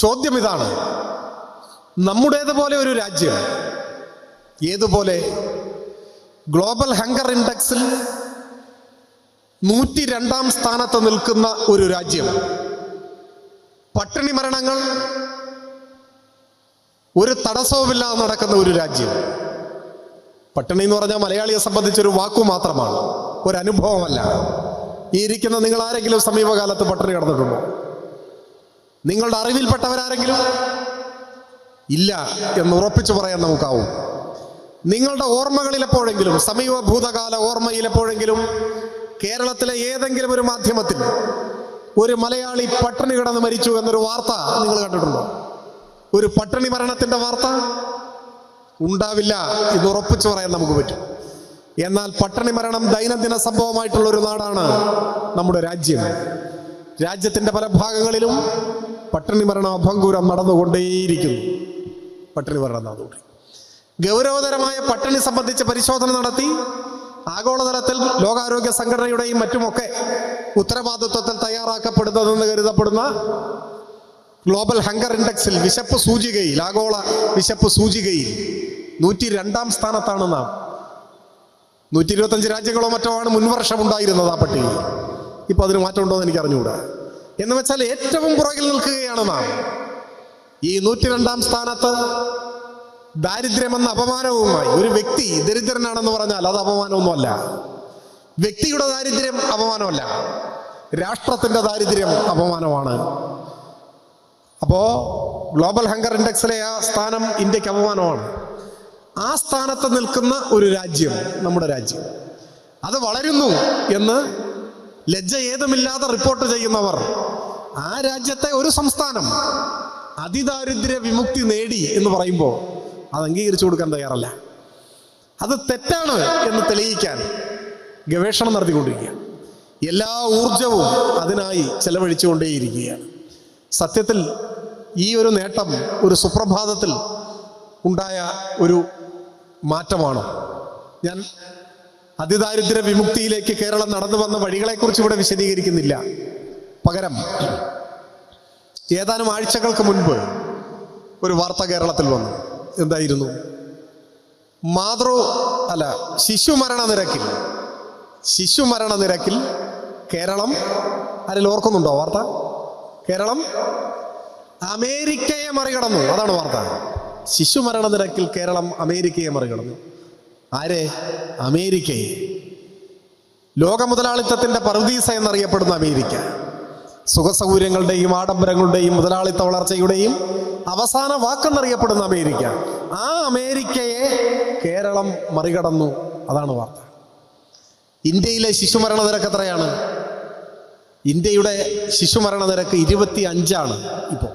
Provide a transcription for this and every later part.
ചോദ്യം ഇതാണ്. നമ്മുടേതുപോലെ ഒരു രാജ്യം ഏതുപോലെ? ഗ്ലോബൽ ഹങ്കർ ഇൻഡെക്സിൽ നൂറ്റി രണ്ടാം സ്ഥാനത്ത് നിൽക്കുന്ന ഒരു രാജ്യം. പട്ടിണി മരണങ്ങൾ ഒരു തടസ്സവുമില്ലാതെ നടക്കുന്ന ഒരു രാജ്യം. പട്ടിണി എന്ന് പറഞ്ഞാൽ മലയാളിയെ സംബന്ധിച്ചൊരു വാക്കു മാത്രമാണ് ഒരു അനുഭവമല്ല. ഈ ഇരിക്കുന്ന നിങ്ങൾ ആരെങ്കിലും സമീപകാലത്ത് പട്ടിണി കിടന്നിട്ടുണ്ടോ? നിങ്ങളുടെ അറിവിൽപ്പെട്ടവരാരെങ്കിലും ഇല്ല എന്ന് ഉറപ്പിച്ചു പറയാൻ നമുക്കാവും. നിങ്ങളുടെ ഓർമ്മകളിൽ എപ്പോഴെങ്കിലും സമീപ ഭൂതകാല ഓർമ്മയിൽ എപ്പോഴെങ്കിലും കേരളത്തിലെ ഏതെങ്കിലും ഒരു മാധ്യമത്തിൽ ഒരു മലയാളി പട്ടിണി കിടന്ന് മരിച്ചു എന്നൊരു വാർത്ത നിങ്ങൾ കണ്ടിട്ടുണ്ടോ? ഒരു പട്ടിണി മരണത്തിന്റെ വാർത്ത ഉണ്ടാവില്ല എന്ന് ഉറപ്പിച്ചു പറയാൻ നമുക്ക് പറ്റും. എന്നാൽ പട്ടിണി മരണം ദൈനംദിന സംഭവമായിട്ടുള്ള ഒരു നാടാണ് നമ്മുടെ രാജ്യം. രാജ്യത്തിന്റെ പല ഭാഗങ്ങളിലും പട്ടിണി മരണ അഭംഗൂരം നടന്നുകൊണ്ടേയിരിക്കുന്നു. പട്ടിണി മരണം നടന്നുകൊണ്ട്. ഗൗരവതരമായ പട്ടിണി സംബന്ധിച്ച് പരിശോധന നടത്തി. ആഗോളതലത്തിൽ ലോകാരോഗ്യ സംഘടനയുടെയും മറ്റുമൊക്കെ ഉത്തരവാദിത്വത്തിൽ തയ്യാറാക്കപ്പെടുന്നതെന്ന് കരുതപ്പെടുന്ന ഗ്ലോബൽ ഹങ്കർ ഇൻഡെക്സിൽ വിശപ്പ് സൂചികയിൽ ആഗോള വിശപ്പ് സൂചികയിൽ നൂറ്റി രണ്ടാം സ്ഥാനത്താണ് നാം. നൂറ്റി ഇരുപത്തഞ്ച് രാജ്യങ്ങളോ മറ്റോ ആണ് മുൻവർഷം ഉണ്ടായിരുന്നത് ആ പട്ടികയിൽ. ഇപ്പൊ അതിന് മാറ്റമുണ്ടോ എന്ന് എനിക്ക് അറിഞ്ഞുകൂടാ എന്ന് വെച്ചാൽ ഏറ്റവും പുറകിൽ നിൽക്കുകയാണ് നാം. ഈ നൂറ്റി രണ്ടാം സ്ഥാനത്ത് ദാരിദ്ര്യമെന്ന അപമാനവുമായി ഒരു വ്യക്തി ദരിദ്രനാണെന്ന് പറഞ്ഞാൽ അത് അപമാനമൊന്നുമല്ല. വ്യക്തിയുടെ ദാരിദ്ര്യം അപമാനമല്ല. രാഷ്ട്രത്തിന്റെ ദാരിദ്ര്യം അപമാനമാണ്. അപ്പോ ഗ്ലോബൽ ഹങ്കർ ഇൻഡെക്സിലെ ആ സ്ഥാനം ഇന്ത്യയ്ക്ക് അപമാനമാണ്. ആ സ്ഥാനത്ത് നിൽക്കുന്ന ഒരു രാജ്യം നമ്മുടെ രാജ്യം. അത് വളരുന്നു എന്ന് ലജ്ജ ഏതുമില്ലാതെ റിപ്പോർട്ട് ചെയ്യുന്നവർ ആ രാജ്യത്തെ ഒരു സംസ്ഥാനം അതിദാരിദ്ര്യ വിമുക്തി നേടി എന്ന് പറയുമ്പോൾ അത് അംഗീകരിച്ചു കൊടുക്കാൻ തയ്യാറല്ല. അത് തെറ്റാണ് എന്ന് തെളിയിക്കാൻ ഗവേഷണം നടത്തിക്കൊണ്ടിരിക്കുകയാണ്. എല്ലാ ഊർജവും അതിനായി ചെലവഴിച്ചുകൊണ്ടേയിരിക്കുകയാണ്. സത്യത്തിൽ ഈ ഒരു നേട്ടം ഒരു സുപ്രഭാതത്തിൽ ഉണ്ടായ ഒരു മാറ്റമാണ്? ഞാൻ അതിദാരിദ്ര്യ വിമുക്തിയിലേക്ക് കേരളം നടന്നു വന്ന വഴികളെക്കുറിച്ച് ഇവിടെ വിശദീകരിക്കുന്നില്ല. പകരം ഏതാനും ആഴ്ചകൾക്ക് മുൻപ് ഒരു വാർത്ത കേരളത്തിൽ വന്നു. എന്തായിരുന്നു? മാതൃ അല്ല ശിശുമരണ നിരക്കിൽ ശിശുമരണ നിരക്കിൽ കേരളം അതിൽ ഓർക്കുന്നുണ്ടോ വാർത്ത? കേരളം അമേരിക്കയെ മറികടന്നു. അതാണ് വാർത്ത. ശിശുമരണ നിരക്കിൽ കേരളം അമേരിക്കയെ മറികടന്നു. ആരെ? അമേരിക്കയെ. ലോക മുതലാളിത്തത്തിന്റെ പറുദീസ എന്നറിയപ്പെടുന്ന അമേരിക്ക. സുഖസൗകര്യങ്ങളുടെയും ആഡംബരങ്ങളുടെയും മുതലാളിത്ത വളർച്ചയുടെയും അവസാന വാക്കെന്നറിയപ്പെടുന്ന അമേരിക്ക. ആ അമേരിക്കയെ കേരളം മറികടന്നു. അതാണ് വാർത്ത. ഇന്ത്യയിലെ ശിശുമരണ നിരക്ക് എത്രയാണ്? ഇന്ത്യയുടെ ശിശുമരണ നിരക്ക് ഇരുപത്തി അഞ്ചാണ് ഇപ്പോൾ.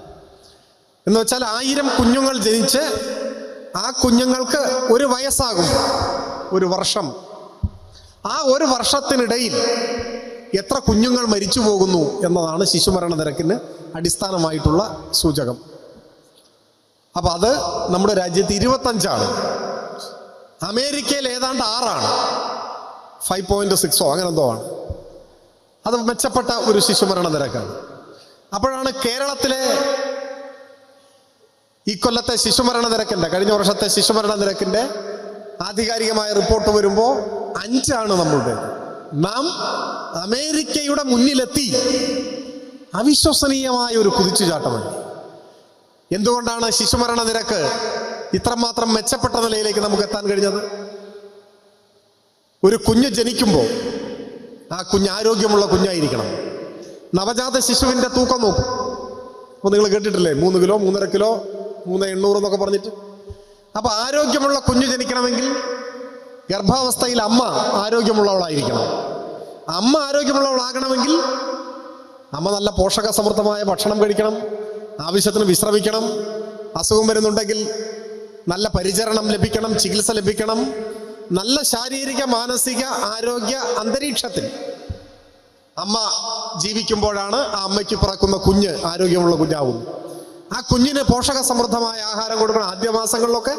എന്ന് വെച്ചാൽ ആയിരം കുഞ്ഞുങ്ങൾ ജനിച്ച് ആ കുഞ്ഞുങ്ങൾക്ക് ഒരു വയസ്സാകും. ഒരു വർഷം. ആ ഒരു വർഷത്തിനിടയിൽ എത്ര കുഞ്ഞുങ്ങൾ മരിച്ചു പോകുന്നു എന്നതാണ് ശിശുമരണ നിരക്കിന് അടിസ്ഥാനമായിട്ടുള്ള സൂചകം. അപ്പൊ അത് നമ്മുടെ രാജ്യത്ത് ഇരുപത്തഞ്ചാണ്. അമേരിക്കയിൽ ഏതാണ്ട് ആറാണ്. ഫൈവ് പോയിന്റ് സിക്സോ അങ്ങനെ എന്തോ ആണ്. അത് മെച്ചപ്പെട്ട ഒരു ശിശുമരണ നിരക്കാണ് അപ്പോഴാണ് കേരളത്തിലെ ഈ കൊല്ലത്തെ ശിശുമരണ നിരക്കിന്റെ കഴിഞ്ഞ വർഷത്തെ ശിശുമരണ നിരക്കിന്റെ ആധികാരികമായ റിപ്പോർട്ട് വരുമ്പോൾ അഞ്ചാണ് നമ്മളുടെ നാം അമേരിക്കയുടെ മുന്നിലെത്തി അവിശ്വസനീയമായ ഒരു കുതിച്ചുചാട്ടമാണ്. എന്തുകൊണ്ടാണ് ശിശുമരണ നിരക്ക് ഇത്രമാത്രം മെച്ചപ്പെട്ട നിലയിലേക്ക് നമുക്ക് എത്താൻ കഴിഞ്ഞത്? ഒരു കുഞ്ഞ് ജനിക്കുമ്പോൾ ആ കുഞ്ഞ് ആരോഗ്യമുള്ള കുഞ്ഞായിരിക്കണം. നവജാത ശിശുവിന്റെ തൂക്കം നോക്കും. അപ്പോൾ നിങ്ങൾ കേട്ടിട്ടില്ലേ? മൂന്ന് കിലോ മൂന്നര കിലോ മൂന്ന് എണ്ണൂറ് എന്നൊക്കെ പറഞ്ഞിട്ട്. അപ്പോൾ ആരോഗ്യമുള്ള കുഞ്ഞ് ജനിക്കണമെങ്കിൽ ഗർഭാവസ്ഥയിൽ അമ്മ ആരോഗ്യമുള്ളവളായിരിക്കണം. അമ്മ ആരോഗ്യമുള്ളവളാകണമെങ്കിൽ അമ്മ നല്ല പോഷക സമൃദ്ധമായ ഭക്ഷണം കഴിക്കണം ആവശ്യത്തിന് വിശ്രമിക്കണം അസുഖം വരുന്നുണ്ടെങ്കിൽ നല്ല പരിചരണം ലഭിക്കണം ചികിത്സ ലഭിക്കണം നല്ല ശാരീരിക മാനസിക ആരോഗ്യ അന്തരീക്ഷത്തിൽ അമ്മ ജീവിക്കുമ്പോഴാണ് ആ അമ്മയ്ക്ക് പിറക്കുന്ന കുഞ്ഞ് ആരോഗ്യമുള്ള കുഞ്ഞാവുന്നത്. ആ കുഞ്ഞിന് പോഷക സമൃദ്ധമായ ആഹാരം കൊടുക്കണം ആദ്യ മാസങ്ങളിലൊക്കെ.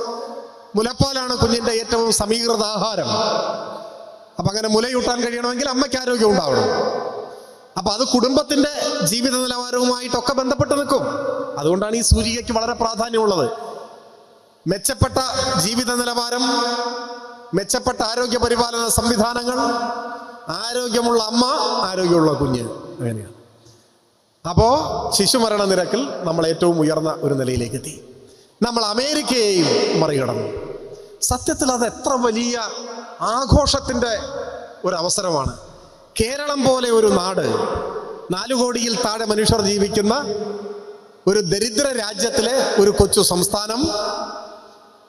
മുലപ്പാലാണ് കുഞ്ഞിന്റെ ഏറ്റവും സമീകൃത ആഹാരം. അപ്പൊ അങ്ങനെ മുലയൂട്ടാൻ കഴിയണമെങ്കിൽ അമ്മയ്ക്ക് ആരോഗ്യം ഉണ്ടാവണം. അപ്പൊ അത് കുടുംബത്തിന്റെ ജീവിത നിലവാരവുമായിട്ടൊക്കെ ബന്ധപ്പെട്ട് നിൽക്കും. അതുകൊണ്ടാണ് ഈ സൂചികയ്ക്ക് വളരെ പ്രാധാന്യമുള്ളത്. മെച്ചപ്പെട്ട ജീവിത നിലവാരം മെച്ചപ്പെട്ട ആരോഗ്യ പരിപാലന സംവിധാനങ്ങൾ ആരോഗ്യമുള്ള അമ്മ ആരോഗ്യമുള്ള കുഞ്ഞ് അങ്ങനെയാണ്. അപ്പോ ശിശുമരണ നിരക്കിൽ നമ്മൾ ഏറ്റവും ഉയർന്ന ഒരു നിലയിലേക്ക് എത്തി. നമ്മൾ അമേരിക്കയെയും മറികടന്നു. സത്യത്തിൽ അത് എത്ര വലിയ ആഘോഷത്തിന്റെ ഒരു അവസരമാണ് കേരളം പോലെ ഒരു നാട് നാലു കോടിയിൽ താഴെ മനുഷ്യർ ജീവിക്കുന്ന ഒരു ദരിദ്ര രാജ്യത്തിലെ ഒരു കൊച്ചു സംസ്ഥാനം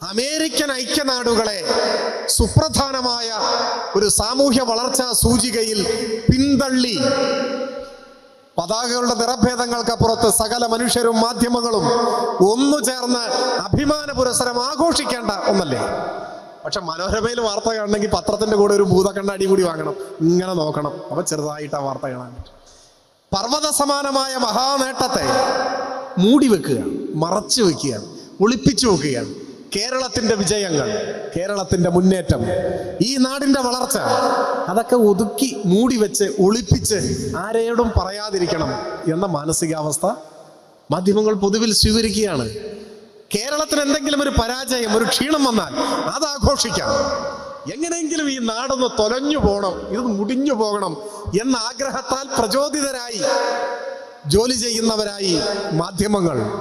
അമേരിക്കൻ ഐക്യനാടുകളെ സുപ്രധാനമായ ഒരു സാമൂഹ്യ വളർച്ചാ സൂചികയിൽ പിന്തള്ളി പതാകകളുടെ നിറഭേദങ്ങൾക്കപ്പുറത്ത് സകല മനുഷ്യരും മാധ്യമങ്ങളും ഒന്നു ചേർന്ന് അഭിമാന പുരസരം ആഘോഷിക്കേണ്ട ഒന്നല്ലേ? പക്ഷെ മനോരമയിൽ വാർത്ത കാണണമെങ്കിൽ പത്രത്തിന്റെ കൂടെ ഒരു ഭൂതക്കണ്ണാടി കൂടി വാങ്ങണം. ഇങ്ങനെ നോക്കണം. അപ്പൊ ചെറുതായിട്ട് ആ വാർത്ത കാണാൻ പർവത സമാനമായ മഹാനേട്ടത്തെ മൂടി വെക്കുകയാണ്. മറച്ചു വെക്കുകയാണ്. ഒളിപ്പിച്ചു വെക്കുകയാണ് കേരളത്തിന്റെ വിജയങ്ങൾ കേരളത്തിന്റെ മുന്നേറ്റം ഈ നാടിന്റെ വളർച്ച അതൊക്കെ ഒതുക്കി മൂടി വെച്ച് ഒളിപ്പിച്ച് ആരോടും പറയാതിരിക്കണം എന്ന മാനസികാവസ്ഥ മാധ്യമങ്ങൾ പൊതുവിൽ സ്വീകരിക്കുകയാണ്. കേരളത്തിന് എന്തെങ്കിലും ഒരു പരാജയം ഒരു ക്ഷീണം വന്നാൽ അത് ആഘോഷിക്കാം. എങ്ങനെയെങ്കിലും ഈ നാടൊന്ന് തൊലഞ്ഞു പോകണം ഇത് മുടിഞ്ഞു പോകണം എന്ന ആഗ്രഹത്താൽ പ്രചോദിതരായി ജോലി ചെയ്യുന്നവരായി മാധ്യമങ്ങൾ.